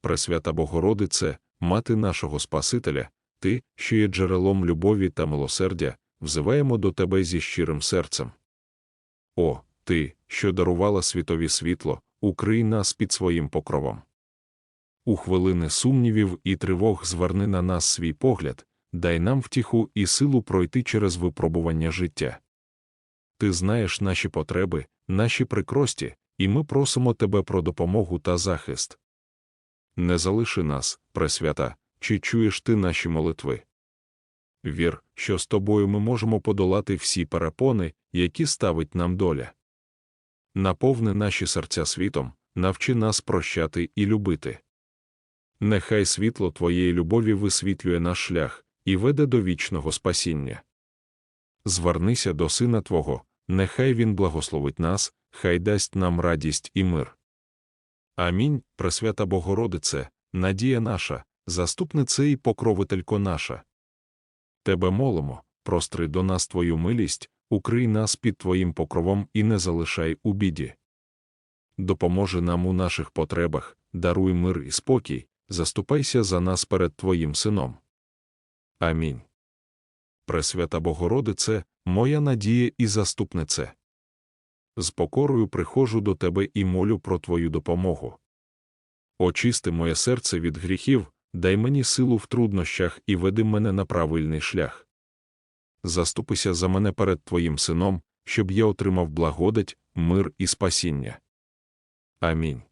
Пресвята Богородице, Мати нашого Спасителя, Ти, що є джерелом любові та милосердя, взиваємо до Тебе зі щирим серцем. О, Ти, що дарувала світові світло, укрий нас під своїм покровом. У хвилини сумнівів і тривог зверни на нас свій погляд, дай нам втіху і силу пройти через випробування життя. Ти знаєш наші потреби, наші прикрості, і ми просимо тебе про допомогу та захист. Не залиши нас, пресвята, чи чуєш ти наші молитви. Вір, що з тобою ми можемо подолати всі перепони, які ставить нам доля. Наповни наші серця світом, навчи нас прощати і любити. Нехай світло Твоєї любові висвітлює наш шлях і веде до вічного спасіння. Звернися до Сина Твого, нехай Він благословить нас, хай дасть нам радість і мир. Амінь, Пресвята Богородице, надія наша, заступнице і покровителько наша. Тебе молимо, простри до нас Твою милість, укрий нас під Твоїм покровом і не залишай у біді. Допоможи нам у наших потребах, даруй мир і спокій, заступайся за нас перед Твоїм Сином. Амінь. Пресвята Богородице, моя надія і заступнице. З покорою приходжу до Тебе і молю про Твою допомогу. Очисти моє серце від гріхів, дай мені силу в труднощах і веди мене на правильний шлях. Заступися за мене перед Твоїм Сином, щоб я отримав благодать, мир і спасіння. Амінь.